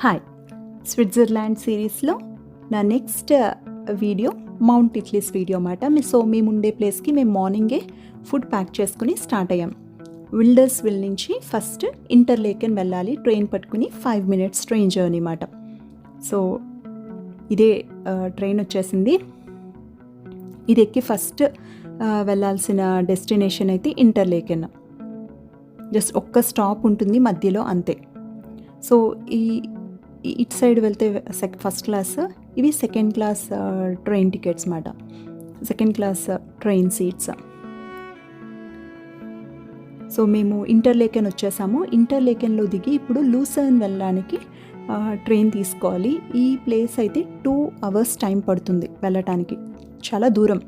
Hi Switzerland సిరీస్లో నా next video Mount. Titlis video అన్నమాట మీ సో మేము ఉండే ప్లేస్కి మేము మార్నింగే ఫుడ్ ప్యాక్ చేసుకుని స్టార్ట్ అయ్యాం. విల్డర్స్ విల్ నుంచి ఫస్ట్ ఇంటర్ లేకెన్ వెళ్ళాలి. ట్రైన్ పట్టుకుని ఫైవ్ మినిట్స్ ట్రైన్ జర్నీ అన్నమాట సో ఇదే uh, ట్రైన్ వచ్చేసింది. ఇది ఎక్కి ఫస్ట్ uh, వెళ్ళాల్సిన డెస్టినేషన్ అయితే ఇంటర్ లేకెన్ జస్ట్ ఒక్క స్టాప్ ఉంటుంది మధ్యలో అంతే. సో ఈ- ఇటు సైడ్ వెళ్తే సెక్ ఫస్ట్ క్లాస్ ఇవి సెకండ్ క్లాస్ ట్రైన్ టికెట్స్ మాట. Second class train seats so మేము ఇంటర్ లేకెన్ వచ్చేసాము. ఇంటర్ లేకెన్లో దిగి ఇప్పుడు లూసర్న్ వెళ్ళడానికి ట్రైన్ తీసుకోవాలి. ఈ ప్లేస్ అయితే టూ అవర్స్ టైం పడుతుంది వెళ్ళటానికి. చాలా దూరం.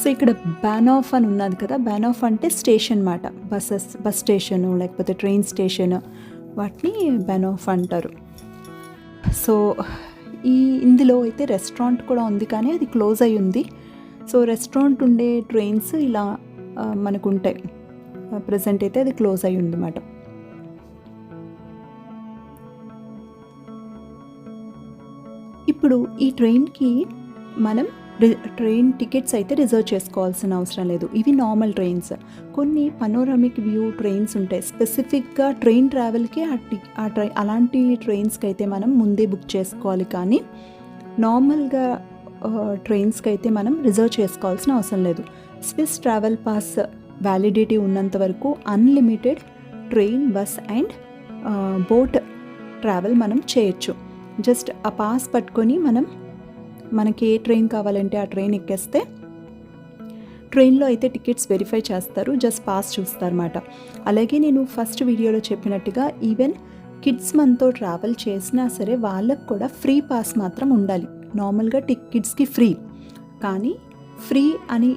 సో ఇక్కడ బ్యాన్ ఆఫ్ అని ఉన్నది కదా. బ్యాన్ ఆఫ్ అంటే స్టేషన్ మాట. బస్సెస్ బస్ స్టేషన్ లేకపోతే ట్రైన్ స్టేషన్ వాటిని బెనోఫ్ అంటారు. సో ఈ ఇందులో అయితే రెస్టారెంట్ కూడా ఉంది కానీ అది క్లోజ్ అయి ఉంది. సో రెస్టారెంట్ ఉండే ట్రైన్స్ ఇలా మనకు ఉంటాయి ప్రజెంట్ అయితే అది క్లోజ్ అయి ఉందన్నమాట. ఇప్పుడు ఈ ట్రైన్కి మనం ట్రైన్ టికెట్స్ అయితే రిజర్వ్ చేసుకోవాల్సిన అవసరం లేదు. ఇవి నార్మల్ ట్రైన్స్. కొన్ని పనోరమిక్ వ్యూ ట్రైన్స్ ఉంటాయి. స్పెసిఫిక్గా ట్రైన్ ట్రావెల్కి ఆ టి ఆ ట్రై అలాంటి ట్రైన్స్కి అయితే మనం ముందే బుక్ చేసుకోవాలి కానీ నార్మల్గా ట్రైన్స్కి అయితే మనం రిజర్వ్ చేసుకోవాల్సిన అవసరం లేదు. స్విస్ ట్రావెల్ పాస్ వ్యాలిడిటీ ఉన్నంత వరకు unlimited train bus and boat travel మనం చేయొచ్చు. జస్ట్ ఆ పాస్ పట్టుకొని మనం మనకి ఏ ట్రైన్ కావాలంటే ఆ ట్రైన్ ఎక్కేస్తే ట్రైన్లో అయితే టికెట్స్ వెరిఫై చేస్తారు జస్ట్ పాస్ చూస్తారన్నమాట. అలాగే నేను ఫస్ట్ వీడియోలో చెప్పినట్టుగా ఈవెన్ కిడ్స్ మనతో ట్రావెల్ చేసినా సరే వాళ్ళకు కూడా ఫ్రీ పాస్ మాత్రం ఉండాలి. నార్మల్గా టికెట్స్కి కిడ్స్కి ఫ్రీ. కానీ ఫ్రీ అని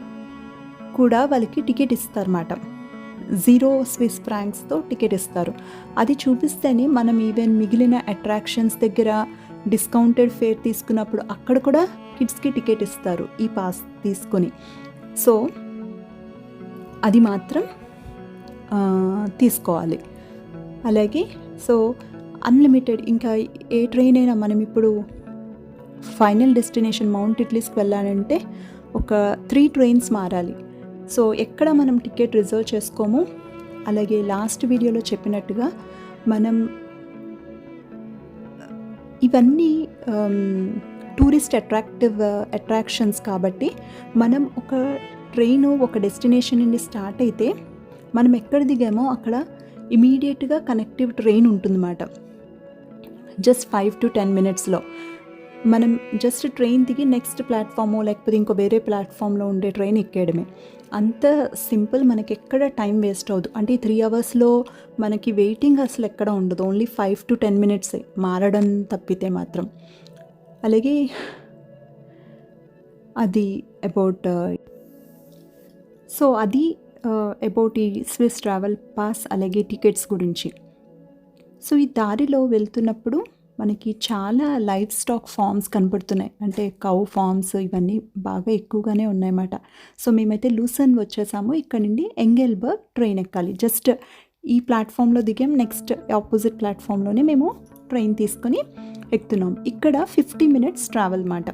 కూడా వాళ్ళకి టికెట్ ఇస్తారన్నమాట. జీరో స్విస్ ఫ్రాంక్స్తో టికెట్ ఇస్తారు. అది చూపిస్తేనే మనం ఈవెన్ మిగిలిన అట్రాక్షన్స్ దగ్గర డిస్కౌంటెడ్ ఫేర్ తీసుకున్నప్పుడు అక్కడ కూడా కిడ్స్కి టికెట్ ఇస్తారు ఈ పాస్ తీసుకొని. సో అది మాత్రం తీసుకోవాలి. అలాగే సో అన్లిమిటెడ్ ఇంకా ఏ ట్రైన్ అయినా మనం ఇప్పుడు ఫైనల్ డెస్టినేషన్ మౌంట్ ఇట్లీస్కి వెళ్ళాలంటే ఒక త్రీ ట్రైన్స్ మారాలి. సో ఎక్కడ మనం టికెట్ రిజర్వ్ చేసుకోము? అలాగే లాస్ట్ వీడియోలో చెప్పినట్టుగా మనం ఇవన్నీ టూరిస్ట్ అట్రాక్టివ్ అట్రాక్షన్స్ కాబట్టి మనం ఒక ట్రైన్ ఒక డెస్టినేషన్ నుండి స్టార్ట్ అయితే మనం ఎక్కడ దిగామో అక్కడ ఇమీడియట్గా కనెక్టివ్ ట్రైన్ ఉంటుందన్నమాట. జస్ట్ ఫైవ్ టు టెన్ మినిట్స్లో మనం జస్ట్ ట్రైన్ దిగి నెక్స్ట్ ప్లాట్ఫామ్ లేకపోతే ఇంకో వేరే ప్లాట్ఫామ్లో ఉండే ట్రైన్ ఎక్కేయడమే. అంత సింపుల్ మనకి ఎక్కడ టైం వేస్ట్ అవ్వదు. అంటే ఈ త్రీ అవర్స్లో మనకి వెయిటింగ్ అసలు ఎక్కడ ఉండదు. ఓన్లీ ఫైవ్ టు టెన్ మినిట్సే మారడం తప్పితే మాత్రం. అలాగే అది అబౌట్ సో అది అబౌట్ ఈ స్విస్ ట్రావెల్ పాస్ అలాగే టికెట్స్ గురించి. సో ఈ దారిలో వెళ్తున్నప్పుడు మనకి చాలా లైఫ్ స్టాక్ ఫామ్స్ కనపడుతున్నాయి. అంటే కౌ ఫామ్స్ ఇవన్నీ బాగా ఎక్కువగానే ఉన్నాయన్నమాట. సో మేమైతే లూసన్ వచ్చేసాము. ఇక్కడ నుండి ఎంగెల్బర్గ్ ట్రైన్ ఎక్కాలి. జస్ట్ ఈ ప్లాట్ఫామ్లో దిగాం. నెక్స్ట్ ఆపోజిట్ ప్లాట్ఫామ్లోనే మేము ట్రైన్ తీసుకొని ఎక్కుతున్నాం. ఇక్కడ ఫిఫ్టీ మినిట్స్ ట్రావెల్ మాట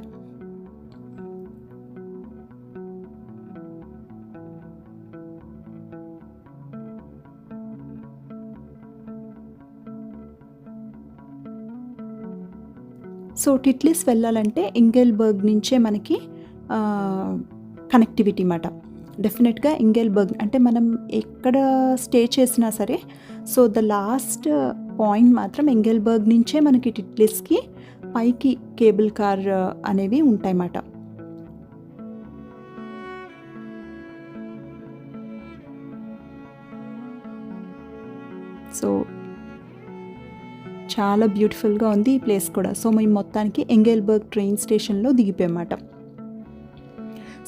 సో టిట్లిస్ వెళ్ళాలంటే ఇంగెల్బర్గ్ నుంచే మనకి కనెక్టివిటీ మాట. డెఫినెట్గా ఇంగెల్బర్గ్ అంటే మనం ఎక్కడ స్టే చేసినా సరే సో ద లాస్ట్ పాయింట్ మాత్రం ఎంగెల్బర్గ్ నుంచే మనకి టిట్లిస్కి పైకి కేబుల్ కార్ అనేవి ఉంటాయన్నమాట సో చాలా బ్యూటిఫుల్గా ఉంది ఈ ప్లేస్ కూడా. సో మేము మొత్తానికి ఎంగెల్బర్గ్ ట్రైన్ స్టేషన్లో దిగిపోయామాట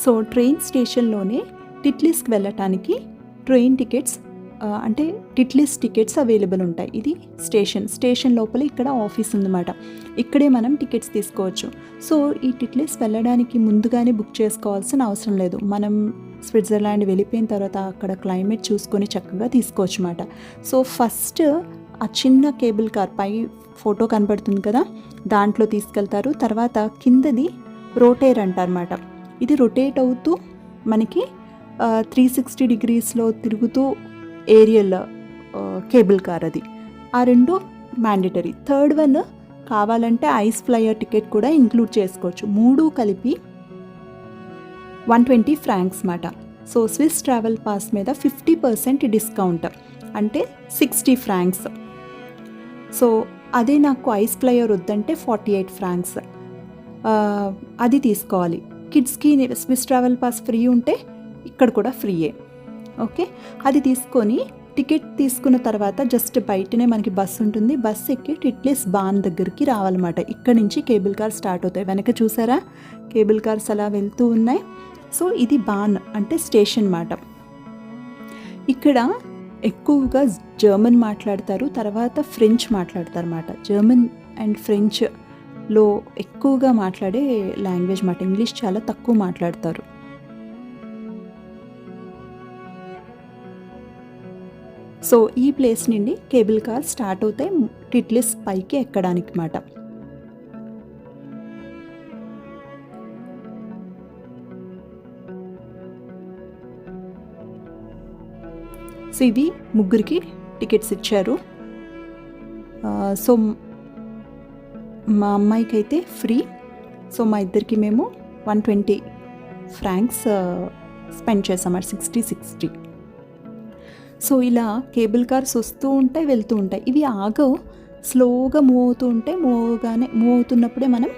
సో ట్రైన్ స్టేషన్లోనే టిట్లిస్కి వెళ్ళటానికి ట్రైన్ టికెట్స్ అంటే టిట్లిస్ టికెట్స్ అవైలబుల్ ఉంటాయి. ఇది స్టేషన్ స్టేషన్ లోపల ఇక్కడ ఆఫీస్ ఉందన్నమాట. ఇక్కడే మనం టికెట్స్ తీసుకోవచ్చు. సో ఈ టిట్లిస్ వెళ్ళడానికి ముందుగానే బుక్ చేసుకోవాల్సిన అవసరం లేదు. మనం స్విట్జర్లాండ్ వెళ్ళిపోయిన తర్వాత అక్కడ క్లైమేట్ చూసుకొని చక్కగా తీసుకోవచ్చు అన్నమాట సో ఫస్ట్ ఆ చిన్న కేబుల్ కార్ పై ఫోటో కనబడుతుంది కదా దాంట్లో తీసుకెళ్తారు. తర్వాత కిందది రోటేర్ అంటారన్నమాట. ఇది రొటేట్ అవుతూ మనకి త్రీ సిక్స్టీ డిగ్రీస్లో తిరుగుతూ ఏరియల్ కేబుల్ కార్ అది. ఆ రెండు మ్యాండేటరీ థర్డ్ వన్ కావాలంటే ఐస్ ఫ్లైయర్ టికెట్ కూడా ఇంక్లూడ్ చేసుకోవచ్చు. మూడు కలిపి వన్ ట్వంటీ ఫ్రాంక్స్ మాట సో స్విస్ ట్రావెల్ పాస్ మీద ఫిఫ్టీ పర్సెంట్ డిస్కౌంట్ అంటే సిక్స్టీ ఫ్రాంక్స్ సో అదే నాకు ఐస్ ప్లేయర్ వద్దంటే ఫార్టీ ఎయిట్ ఫ్రాంక్స్. అది తీసుకోవాలి. కిడ్స్కి స్విస్ ట్రావెల్ పాస్ ఫ్రీ ఉంటే ఇక్కడ కూడా ఫ్రీయే. ఓకే? అది తీసుకొని టికెట్ తీసుకున్న తర్వాత జస్ట్ బయటనే మనకి బస్సు ఉంటుంది. బస్సు ఎక్కి టిట్లీస్ బాన్ దగ్గరికి రావాలన్నమాట. ఇక్కడ నుంచి కేబుల్ కార్ స్టార్ట్ అవుతాయి. వెనక చూసారా? కేబుల్ కార్స్ అలా వెళ్తూ ఉన్నాయి. సో ఇది బాన్ అంటే స్టేషన్ మాట. ఇక్కడ ఎక్కువగా జర్మన్ మాట్లాడతారు తర్వాత ఫ్రెంచ్ మాట్లాడతారు అన్నమాట జర్మన్ అండ్ ఫ్రెంచ్లో ఎక్కువగా మాట్లాడే లాంగ్వేజ్ మాట ఇంగ్లీష్ చాలా తక్కువ మాట్లాడతారు. సో ఈ ప్లేస్ నుండి కేబుల్ కార్ స్టార్ట్ అవుతాయి టిట్లిస్ పైకి ఎక్కడానికి మాట సో ఇవి ముగ్గురికి టికెట్స్ ఇచ్చారు. సో మా అమ్మాయికి అయితే ఫ్రీ. సో మా ఇద్దరికి మేము వన్ ట్వంటీ ఫ్రాంక్స్ స్పెండ్ చేసాం. మరి సిక్స్టీ సిక్స్టీ. సో ఇలా కేబుల్ కార్స్ వస్తూ ఉంటాయి వెళ్తూ ఉంటాయి. ఇవి ఆగవు. స్లోగా మూవ్ అవుతూ ఉంటే మూవ్ అవగానే మూవ్ అవుతున్నప్పుడే మనం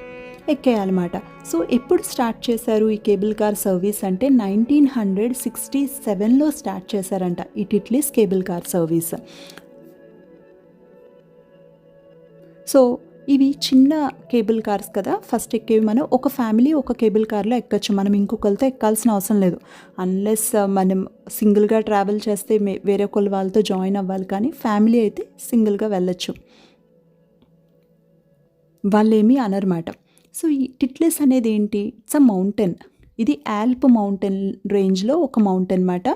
ఎక్కేయాలన్నమాట. సో ఎప్పుడు స్టార్ట్ చేశారు ఈ కేబుల్ కార్ సర్వీస్ అంటే నైన్టీన్ హండ్రెడ్ సిక్స్టీ సెవెన్లో స్టార్ట్ చేశారంట ఈ Titlis cable car service. So ఇవి చిన్న కేబుల్ కార్స్ కదా ఫస్ట్ ఎక్కేవి మనం. ఒక ఫ్యామిలీ ఒక కేబుల్ కార్లో ఎక్కచ్చు. మనం ఇంకొకరితో ఎక్కాల్సిన అవసరం లేదు. అన్లెస్ uh, మనం సింగిల్గా ట్రావెల్ చేస్తే మే- వేరే ఒకళ్ళ వాళ్ళతో జాయిన్ అవ్వాలి కానీ ఫ్యామిలీ అయితే సింగిల్గా వెళ్ళొచ్చు. వాళ్ళేమీ అనరమాట సో ఈ టిట్లెస్ అనేది ఏంటి? ఇట్స్ అ మౌంటైన్ ఇది ఆల్ప్ మౌంటైన్ రేంజ్లో ఒక మౌంటైన్ అనమాట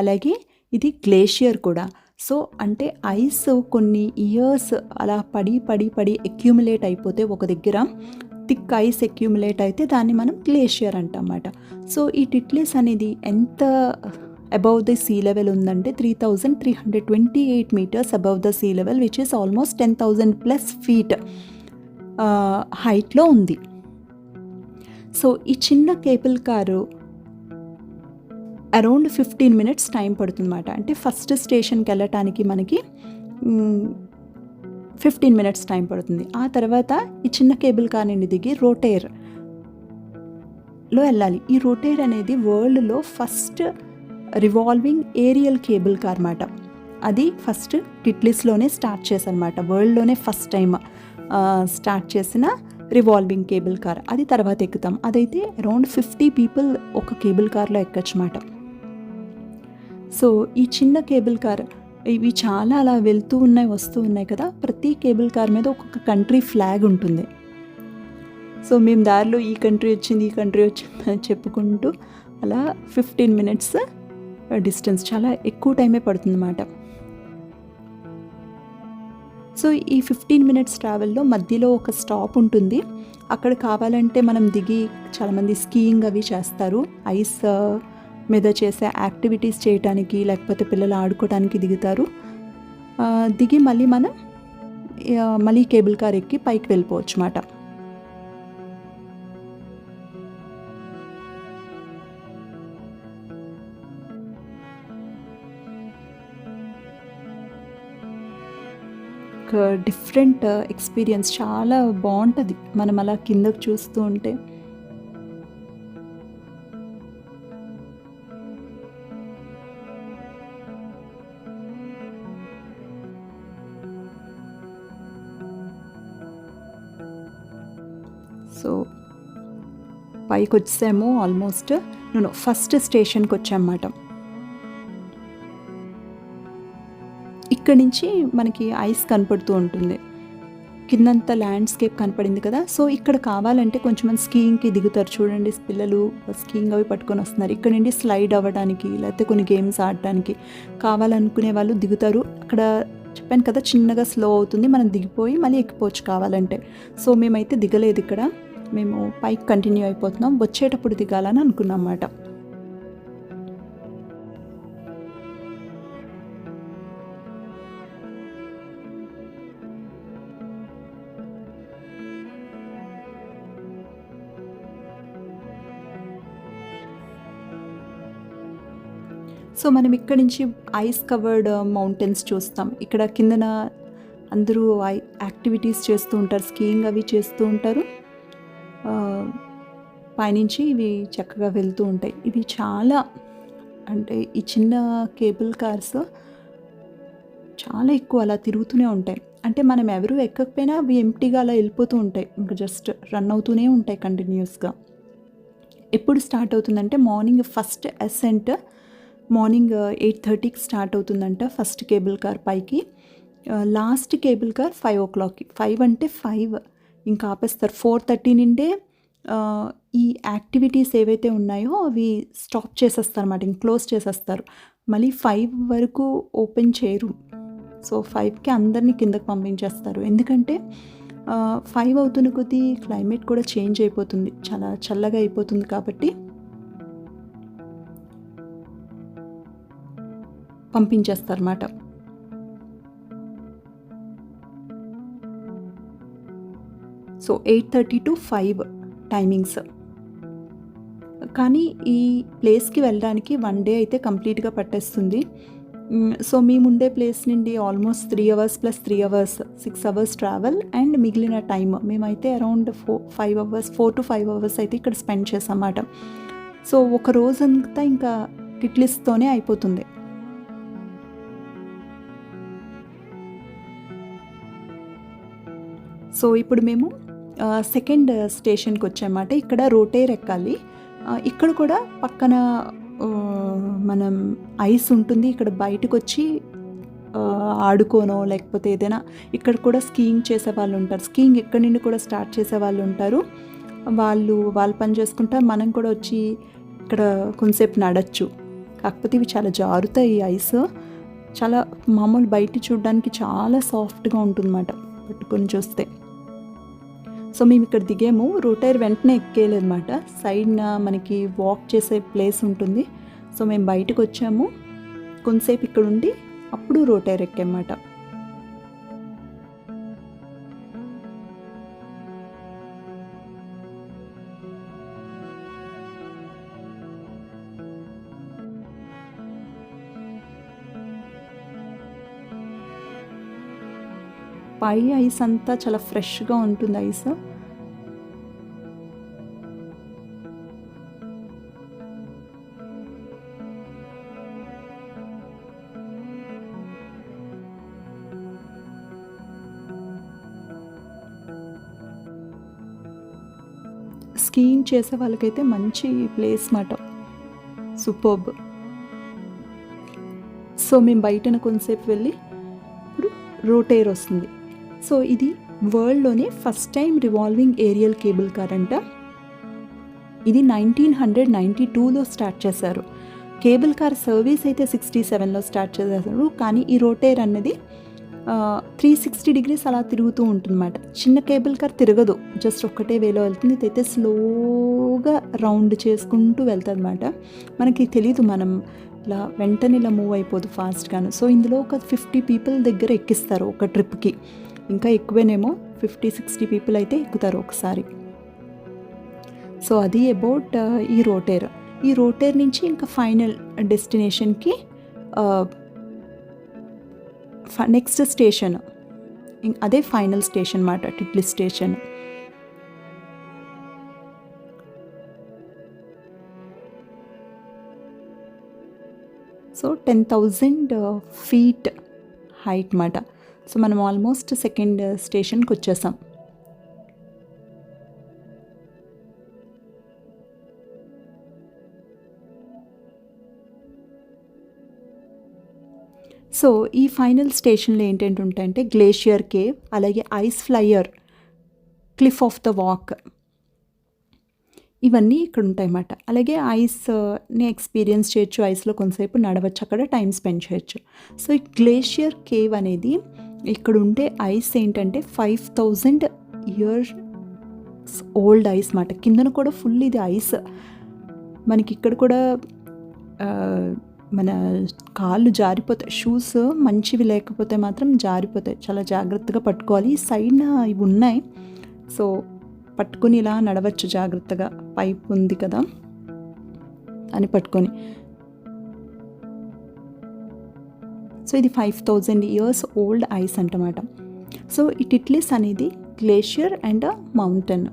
అలాగే ఇది గ్లేషియర్ కూడా. సో అంటే ఐస్ కొన్ని ఇయర్స్ అలా పడి పడి పడి అక్యూములేట్ అయిపోతే ఒక దగ్గర థిక్ ఐస్ అక్యూములేట్ అయితే దాన్ని మనం గ్లేషియర్ అంటామన్నమాట. సో ఈ టిట్లెస్ అనేది ఎంత అబౌవ్ ద సీ లెవెల్ ఉందంటే three thousand three hundred twenty eight metres above the sea level which is almost ten thousand plus feet హైట్లో ఉంది. సో ఈ చిన్న cable car around fifteen minutes time పడుతుందన్నమాట. అంటే first స్టేషన్కి వెళ్ళటానికి మనకి ఫిఫ్టీన్ మినిట్స్ టైం పడుతుంది. ఆ తర్వాత ఈ చిన్న కేబుల్ కార్ నుండి దిగి రోటేర్లో వెళ్ళాలి. ఈ రోటేర్ అనేది వరల్డ్లో first revolving aerial cable car అన్నమాట. అది ఫస్ట్ టిట్లీస్లోనే స్టార్ట్ చేశారన్నమాట. వరల్డ్లోనే ఫస్ట్ టైం స్టార్ట్ చేసిన రివాల్వింగ్ కేబుల్ కార్ అది తర్వాత ఎక్కుతాం. అదైతే అరౌండ్ ఫిఫ్టీ పీపుల్ ఒక కేబుల్ కార్లో ఎక్కచ్చమాట. సో ఈ చిన్న కేబుల్ కార్ ఇవి చాలా అలా వెళ్తూ ఉన్నాయి వస్తూ ఉన్నాయి కదా. ప్రతి కేబుల్ కార్ మీద ఒక్కొక్క కంట్రీ ఫ్లాగ్ ఉంటుంది. సో మేము దారిలో ఈ కంట్రీ వచ్చింది ఈ కంట్రీ వచ్చింది అని చెప్పుకుంటూ అలా ఫిఫ్టీన్ మినిట్స్ డిస్టెన్స్ చాలా ఎక్కువ టైమే పడుతుందన్నమాట. సో ఈ ఫిఫ్టీన్ మినిట్స్ ట్రావెల్లో మధ్యలో ఒక స్టాప్ ఉంటుంది. అక్కడ కావాలంటే మనం దిగి చాలామంది స్కీయింగ్ అవి చేస్తారు. ఐస్ uh, మీద చేసే యాక్టివిటీస్ చేయడానికి లేకపోతే పిల్లలు ఆడుకోవడానికి దిగుతారు. Uh, దిగి మళ్ళీ మనం uh, మళ్ళీ కేబుల్ కార్ ఎక్కి పైకి వెళ్ళిపోవచ్చు అన్నమాట డిఫరెంట్ ఎక్స్పీరియన్స్. చాలా బాగుంటుంది. మనం అలా కిందకు చూస్తూ ఉంటే. సో పైకి వచ్చాము ఆల్మోస్ట్ నేను ఫస్ట్ స్టేషన్కి వచ్చామన్నమాట ఇక్కడ నుంచి మనకి ఐస్ కనపడుతూ ఉంటుంది. కిందంతా ల్యాండ్స్కేప్ కనపడింది కదా. సో ఇక్కడ కావాలంటే కొంచెం స్కీయింగ్కి దిగుతారు చూడండి పిల్లలు. స్కీయింగ్ అవి పట్టుకొని వస్తున్నారు. ఇక్కడ నుండి స్లైడ్ అవ్వడానికి లేకపోతే కొన్ని గేమ్స్ ఆడటానికి కావాలనుకునే వాళ్ళు దిగుతారు. అక్కడ చెప్పాను కదా చిన్నగా స్లో అవుతుంది. మనం దిగిపోయి మళ్ళీ ఎక్కిపోవచ్చు కావాలంటే. సో మేమైతే దిగలేదు ఇక్కడ. మేము పైకి కంటిన్యూ అయిపోతున్నాం. వచ్చేటప్పుడు దిగాలని అనుకున్నాం అన్నమాట. సో మనం ఇక్కడ నుంచి ఐస్ కవర్డ్ మౌంటైన్స్ చూస్తాం. ఇక్కడ కిందన అందరూ ఐ యాక్టివిటీస్ చేస్తూ ఉంటారు. స్కీయింగ్ అవి చేస్తూ ఉంటారు. పైనుంచి ఇవి చక్కగా వెళ్తూ ఉంటాయి. ఇవి చాలా అంటే ఈ చిన్న కేబుల్ కార్స్ చాలా ఎక్కువ అలా తిరుగుతూనే ఉంటాయి. అంటే మనం ఎవరు ఎక్కకపోయినా అవి ఎంటీగా అలా వెళ్ళిపోతూ ఉంటాయి. ఇంకా జస్ట్ రన్ అవుతూనే ఉంటాయి కంటిన్యూస్గా ఎప్పుడు స్టార్ట్ అవుతుందంటే morning first ascent morning eight థర్టీకి స్టార్ట్ అవుతుందంట ఫస్ట్ కేబుల్ కార్ పైకి. లాస్ట్ కేబుల్ కార్ ఫైవ్ ఓ క్లాక్కి ఫైవ్ అంటే ఫైవ్ ఇంకా ఆపేస్తారు. ఫోర్ థర్టీ నుండే uh, ఈ యాక్టివిటీస్ ఏవైతే ఉన్నాయో అవి స్టాప్ చేసేస్తారు అన్నమాట ఇంక క్లోజ్ చేసేస్తారు. మళ్ళీ ఫైవ్ వరకు ఓపెన్ చేయరు. సో ఫైవ్కి అందరినీ కిందకు పంపించేస్తారు. ఎందుకంటే uh, ఫైవ్ అవుతున్న కొద్దీ క్లైమేట్ కూడా చేంజ్ అయిపోతుంది. చాలా చల్లగా అయిపోతుంది కాబట్టి పంపించేస్తారన్నమాట. So eight thirty to five timings. కానీ ఈ ప్లేస్కి వెళ్ళడానికి వన్ డే అయితే కంప్లీట్గా పట్టేస్తుంది. సో మేము ఉండే ప్లేస్ నుండి almost three hours plus three hours six hours travel and మిగిలిన టైం మేమైతే around four five hours four to five hours అయితే ఇక్కడ స్పెండ్ చేసామాట సో ఒక రోజంతా ఇంకా టిట్లిస్తోనే అయిపోతుంది. సో ఇప్పుడు మేము సెకండ్ స్టేషన్కి వచ్చామాట. ఇక్కడ రోటేర్ ఎక్కాలి ఇక్కడ కూడా పక్కన మనం ఐస్ ఉంటుంది. ఇక్కడ బయటకు వచ్చి ఆడుకోనో లేకపోతే ఏదైనా ఇక్కడ కూడా స్కీయింగ్ చేసే వాళ్ళు ఉంటారు. స్కీయింగ్ ఎక్కడి నుండి కూడా స్టార్ట్ చేసే వాళ్ళు ఉంటారు. వాళ్ళు వాళ్ళు పని చేసుకుంటారు మనం కూడా వచ్చి ఇక్కడ కొంతసేపు నడచ్చు. కాకపోతే ఇవి చాలా జారుతాయి ఈ ఐస్. చాలా మామూలు బయట చూడడానికి చాలా సాఫ్ట్గా ఉంటుందన్నమాట. పట్టుకొని చూస్తే. సో మేము ఇక్కడ దిగాము. రోటైర్ వెంటనే ఎక్కేయలేదన్నమాట. సైడ్న మనకి వాక్ చేసే ప్లేస్ ఉంటుంది. సో మేము బయటకు వచ్చాము. కొంతసేపు ఇక్కడ ఉండి అప్పుడు రోటైర్ ఎక్కామాట పై ఐస్ అంతా చాలా ఫ్రెష్గా ఉంటుంది ఐస్. స్కీయింగ్ చేసే వాళ్ళకైతే మంచి ప్లేస్ మాట. సూపర్బ్. సో మేము బయటన కొంతసేపు వెళ్ళి ఇప్పుడు రోటైర్ వస్తుంది. సో ఇది వరల్డ్లోనే first time revolving aerial cable car అంట. ఇది నైన్టీన్ హండ్రెడ్ నైంటీ టూలో స్టార్ట్ చేశారు. కేబుల్ కార్ సర్వీస్ అయితే సిక్స్టీ సెవెన్లో స్టార్ట్ చేశారు. కానీ ఈ రోటైర్ అన్నది త్రీ సిక్స్టీ డిగ్రీస్ అలా తిరుగుతూ ఉంటుందన్నమాట. చిన్న కేబుల్ కార్ తిరగదు. జస్ట్ ఒక్కటే వేలో వెళ్తుంది. అయితే స్లోగా రౌండ్ చేసుకుంటూ వెళ్తుంది అనమాట మనకి తెలీదు మనం ఇలా వెంటనే ఇలా మూవ్ అయిపోదు ఫాస్ట్గాను సో ఇందులో ఒక ఫిఫ్టీ పీపుల్ దగ్గర ఎక్కిస్తారు ఒక ట్రిప్కి. ఇంకా ఎక్కువేనేమో ఫిఫ్టీ సిక్స్టీ పీపుల్ అయితే ఎక్కుతారు ఒకసారి. సో అది అబౌట్ ఈ రోటేర్. ఈ రోటేర్ నుంచి ఇంకా ఫైనల్ డెస్టినేషన్కి నెక్స్ట్ స్టేషన్ అదే ఫైనల్ స్టేషన్ మాట Titlis station so ten thousand feet height మాట. సో మనం ఆల్మోస్ట్ సెకండ్ స్టేషన్కి వచ్చేసాం. సో ఈ ఫైనల్ స్టేషన్లో ఏంటంటే ఉంటాయంటే గ్లేషియర్ కేవ్ అలాగే ice flyer cliff of the walk. ఇవన్నీ ఇక్కడ ఉంటాయన్నమాట. అలాగే ఐస్ని ఎక్స్పీరియన్స్ చేయొచ్చు ఐస్లో కొంతసేపు నడవచ్చు అక్కడ టైం స్పెండ్ చేయొచ్చు. సో ఈ గ్లేషియర్ కేవ్ అనేది ఇక్కడ ఉండే ఐస్ ఏంటంటే five thousand years old ice మాట కిందన కూడా ఫుల్ ఇది ఐస్. మనకి ఇక్కడ కూడా మన కాళ్ళు జారిపోతాయి షూస్ మంచివి లేకపోతే మాత్రం జారిపోతాయి. చాలా జాగ్రత్తగా పట్టుకోవాలి. ఈ సైడ్న ఇవి ఉన్నాయి. సో పట్టుకొని ఇలా నడవచ్చు జాగ్రత్తగా. పైప్ ఉంది కదా అని పట్టుకొని. సో ఇది five thousand years old ice అంటమాట so ఈ ఇట్లీస్ అనేది గ్లేషియర్ అండ్ మౌంటైన్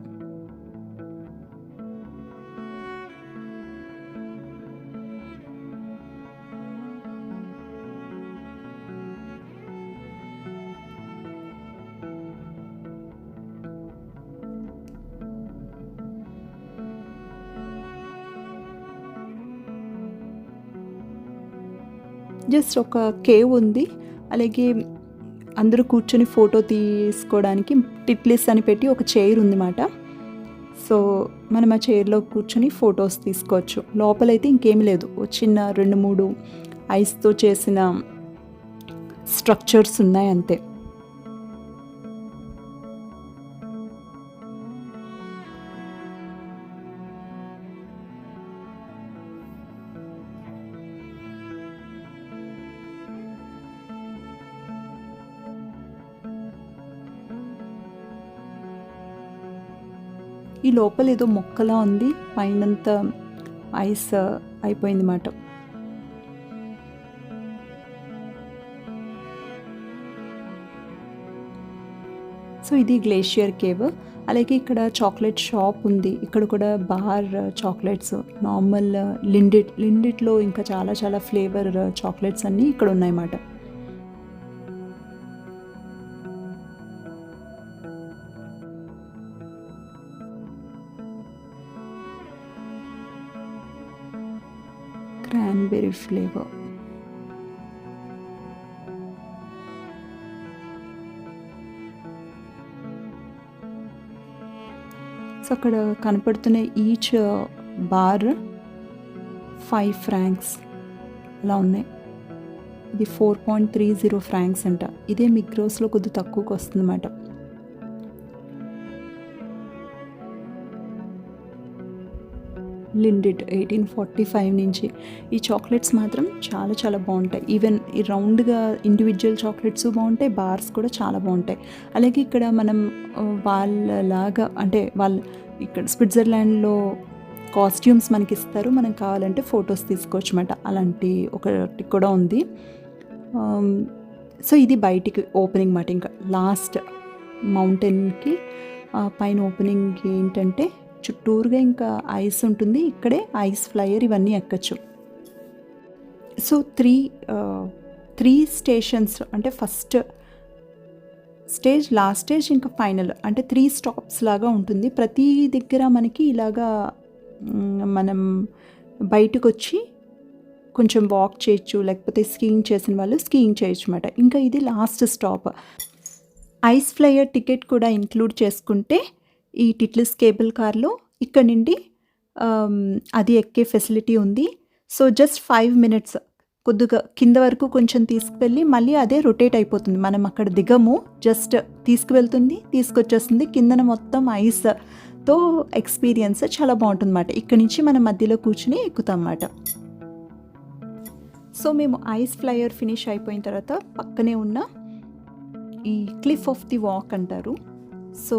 జస్ట్ ఒక కేవ్ ఉంది. అలాగే అందరూ కూర్చొని ఫోటో తీసుకోవడానికి టిట్లిస్ అని పెట్టి ఒక చైర్ ఉందన్నమాట సో మనం ఆ చైర్లో కూర్చొని ఫొటోస్ తీసుకోవచ్చు. లోపలైతే ఇంకేమీ లేదు. చిన్న రెండు మూడు ఐస్తో చేసిన స్ట్రక్చర్స్ ఉన్నాయి అంతే. లోపల ఏదో మొక్కలా ఉంది. పైనంతా ఐస్ అయిపోయింది మాట. సో ఇది గ్లేషియర్ కేవ్. అలాగే ఇక్కడ చాక్లెట్ షాప్ ఉంది. ఇక్కడ కూడా బార్ చాక్లెట్స్ నార్మల్ లిండిట్ లిండిట్లో ఇంకా చాలా చాలా ఫ్లేవర్ చాక్లెట్స్ అన్నీ ఇక్కడ ఉన్నాయన్నమాట flavor. ఫ్లేవర్ సో అక్కడ కనపడుతున్న ఈచ్ బార్ ఫైవ్ ఫ్రాంక్స్ అలా ఉన్నాయి. ఇది four point three zero francs అంట. ఇదే మిగ్రోస్లో కొద్ది తక్కువకి వస్తుందన్నమాట. లిండిట్ ఎయిటీన్ ఫార్టీ ఫైవ్ నుంచి. ఈ చాక్లెట్స్ మాత్రం చాలా చాలా బాగుంటాయి. ఈవెన్ ఈ రౌండ్గా ఇండివిజువల్ చాక్లెట్స్ బాగుంటాయి బార్స్ కూడా చాలా బాగుంటాయి. అలాగే ఇక్కడ మనం వాళ్ళలాగా అంటే వాళ్ళ ఇక్కడ స్విట్జర్లాండ్లో కాస్ట్యూమ్స్ మనకి ఇస్తారు మనం కావాలంటే ఫొటోస్ తీసుకోవచ్చు అన్నమాట అలాంటి ఒకటి కూడా ఉంది. సో ఇది బయటికి ఓపెనింగ్ మాట. ఇంకా లాస్ట్ మౌంటైన్కి పైన ఓపెనింగ్ ఏంటంటే చుట్టూరుగా ఇంకా ఐస్ ఉంటుంది. ఇక్కడే ఐస్ ఫ్లయర్ ఇవన్నీ ఎక్కచ్చు. సో త్రీ త్రీ స్టేషన్స్ అంటే ఫస్ట్ స్టేజ్ లాస్ట్ స్టేజ్ ఇంకా ఫైనల్ అంటే త్రీ స్టాప్స్ లాగా ఉంటుంది. ప్రతి దగ్గర మనకి ఇలాగా మనం బయటకు వచ్చి కొంచెం వాక్ చేయొచ్చు లేకపోతే స్కీయింగ్ చేసిన వాళ్ళు స్కీయింగ్ చేయొచ్చు అనమాట ఇంకా ఇది last stop. Ice flyer ticket కూడా ఇంక్లూడ్ చేసుకుంటే ఈ టిట్లిస్ కేబుల్ కార్లో ఇక్కడ నుండి అది ఎక్కే ఫెసిలిటీ ఉంది. సో జస్ట్ ఫైవ్ మినిట్స్ కొద్దిగా కింద వరకు కొంచెం తీసుకువెళ్ళి మళ్ళీ అదే రొటేట్ అయిపోతుంది. మనం అక్కడ దిగము జస్ట్ తీసుకువెళ్తుంది తీసుకొచ్చేస్తుంది. కిందన మొత్తం ఐస్తో ఎక్స్పీరియన్స్ చాలా బాగుంటుంది అన్నమాట ఇక్కడ నుంచి మనం మధ్యలో కూర్చుని ఎక్కుతాం అన్నమాట సో మేము ఐస్ ఫ్లైయర్ ఫినిష్ అయిపోయిన తర్వాత పక్కనే ఉన్న ఈ క్లిఫ్ ఆఫ్ ది వాక్ అంటారు. సో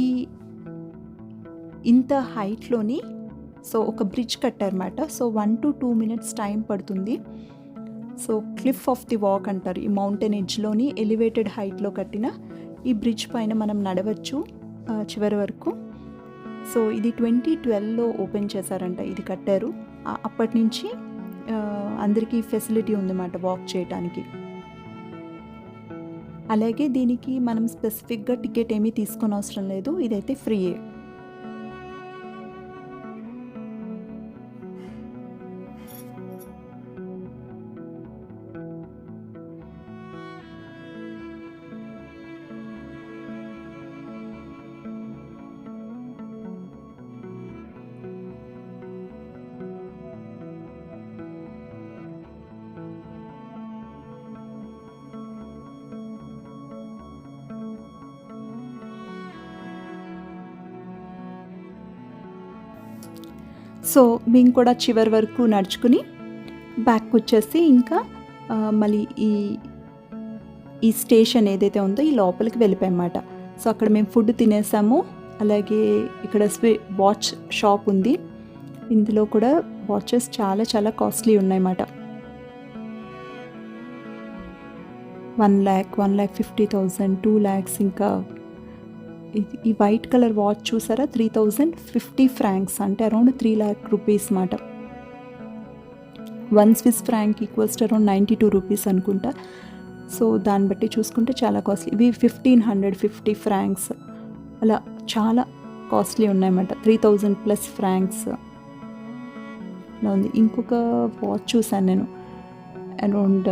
ఈ ఇంత హైట్లోని సో ఒక bridge కట్టారన్నమాట. So one to two minutes time పడుతుంది. So cliff of the walk అంటారు ఈ మౌంటైన్ ఎడ్జ్లోని ఎలివేటెడ్ హైట్లో కట్టిన ఈ బ్రిడ్జ్ పైన మనం నడవచ్చు చివరి వరకు. సో ఇది ట్వంటీ ట్వెల్వ్లో ఓపెన్ చేశారంట ఇది కట్టారు. అప్పటి నుంచి అందరికీ ఫెసిలిటీ ఉందన్నమాట వాక్ చేయడానికి అలాగే దీనికి మనం స్పెసిఫిక్గా టికెట్ ఏమీ తీసుకొని అవసరం లేదు. ఇదైతే ఫ్రీయే సో మేము కూడా చివరి వరకు నడుచుకుని బ్యాక్ వచ్చేసి ఇంకా మళ్ళీ ఈ ఈ స్టేషన్ ఏదైతే ఉందో ఈ లోపలికి వెళ్ళిపోయామాట సో అక్కడ మేము ఫుడ్ తినేసాము. అలాగే ఇక్కడ స్వి వాచ్ షాప్ ఉంది. ఇందులో కూడా వాచెస్ చాలా చాలా కాస్ట్లీ ఉన్నాయన్నమాట. One lakh one lakh fifty thousand two lakhs ఇంకా ఈ వైట్ కలర్ వాచ్ చూసారా? త్రీ థౌజండ్ ఫిఫ్టీ ఫ్రాంక్స్ అంటే అరౌండ్ త్రీ ల్యాక్ రూపీస్ మాట. One Swiss franc equals to around ninety two rupees అనుకుంటా. సో దాన్ని బట్టి చూసుకుంటే చాలా కాస్ట్లీ. ఇవి ఫిఫ్టీన్ హండ్రెడ్ ఫిఫ్టీ ఫ్రాంక్స్. అలా చాలా కాస్ట్లీ ఉన్నాయన్నమాట. Three thousand plus francs. ఇలా ఉంది. ఇంకొక వాచ్ చూసాను నేను. Around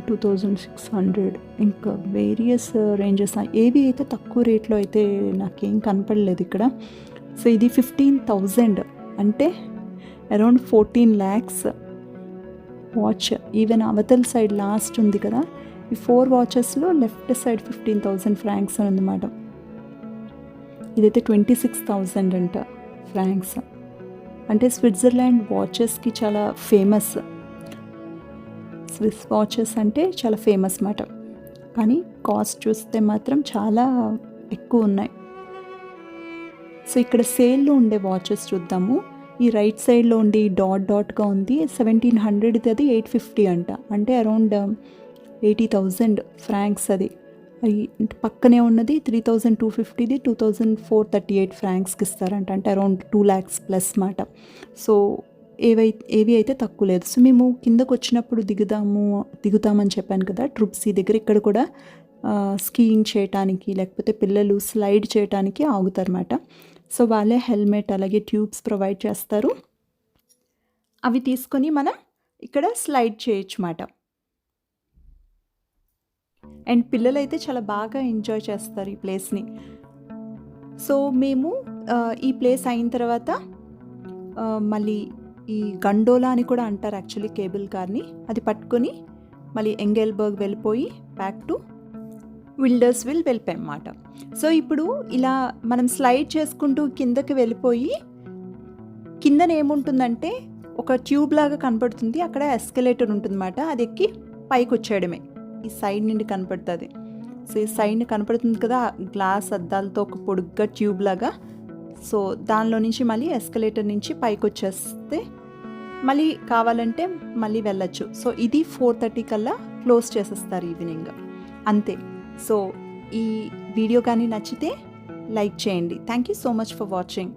two thousand six hundred ఇంకా వేరియస్ రేంజెస్ ఏవి అయితే తక్కువ రేట్లో అయితే నాకేం కనపడలేదు ఇక్కడ. సో ఇది ఫిఫ్టీన్ థౌజండ్ అంటే around fourteen lakhs watch even అవతల్ side last ఉంది కదా. ఈ four వాచెస్లో left side fifteen thousand francs అని ఉందన్నమాట ఇదైతే ట్వంటీ సిక్స్ థౌజండ్ అంట ఫ్రాంక్స్ అంటే స్విట్జర్లాండ్ వాచెస్కి చాలా ఫేమస్ స్విస్ వాచెస్ అంటే చాలా ఫేమస్ మాట కానీ కాస్ట్ చూస్తే మాత్రం చాలా ఎక్కువ ఉన్నాయి. సో ఇక్కడ సేల్లో ఉండే వాచెస్ చూద్దాము. ఈ రైట్ సైడ్లో ఉండి డాట్ డాట్గా ఉంది. సెవెంటీన్ హండ్రెడ్ది అది ఎయిట్ ఫిఫ్టీ అంట. అంటే అరౌండ్ ఎయిటీ థౌజండ్ ఫ్రాంక్స్ అది. పక్కనే ఉన్నది three thousand two ఫిఫ్టీది two thousand four thirty eight ఫ్రాంక్స్కి ఇస్తారంట. అంటే అరౌండ్ టూ ల్యాక్స్ ప్లస్ మాట సో ఏవై ఏవి అయితే తక్కువ లేదు. సో మేము కిందకు వచ్చినప్పుడు దిగుదాము దిగుతామని చెప్పాను కదా ట్రుప్సీ దగ్గర ఇక్కడ కూడా స్కీయింగ్ చేయటానికి లేకపోతే పిల్లలు స్లైడ్ చేయటానికి ఆగుతారన్నమాట. సో వాళ్ళే హెల్మెట్ అలాగే ట్యూబ్స్ ప్రొవైడ్ చేస్తారు. అవి తీసుకొని మనం ఇక్కడ స్లైడ్ చేయొచ్చు మాట అండ్ పిల్లలైతే చాలా బాగా ఎంజాయ్ చేస్తారు ఈ ప్లేస్ని. సో మేము ఈ ప్లేస్ అయిన తర్వాత మళ్ళీ ఈ గండోలా అని కూడా అంటారు యాక్చువల్లీ కేబుల్ కార్ని అది పట్టుకొని మళ్ళీ ఎంగెల్బర్గ్ వెళ్ళిపోయి బ్యాక్ టు విల్డర్స్ విల్ వెళ్ళిపోయామాట సో ఇప్పుడు ఇలా మనం స్లైడ్ చేసుకుంటూ కిందకి వెళ్ళిపోయి కిందన ఏముంటుందంటే ఒక ట్యూబ్ లాగా కనపడుతుంది. అక్కడ ఎస్కలేటర్ ఉంటుందన్నమాట. అది ఎక్కి పైకి వచ్చేయడమే. ఈ సైడ్ నుండి కనపడుతుంది. సో ఈ సైడ్ కనపడుతుంది కదా గ్లాస్ అద్దాలతో ఒక పొడుగ్గా ట్యూబ్ లాగా. సో దానిలో నుంచి మళ్ళీ ఎస్కలేటర్ నుంచి పైకి వచ్చేస్తే మళ్ళీ కావాలంటే మళ్ళీ వెళ్ళచ్చు. సో ఇది ఫోర్ థర్టీ కల్లా క్లోజ్ చేసేస్తారు ఈవినింగ్. అంతే. సో ఈ వీడియో కానీ నచ్చితే లైక్ చేయండి. Thank you so much for watching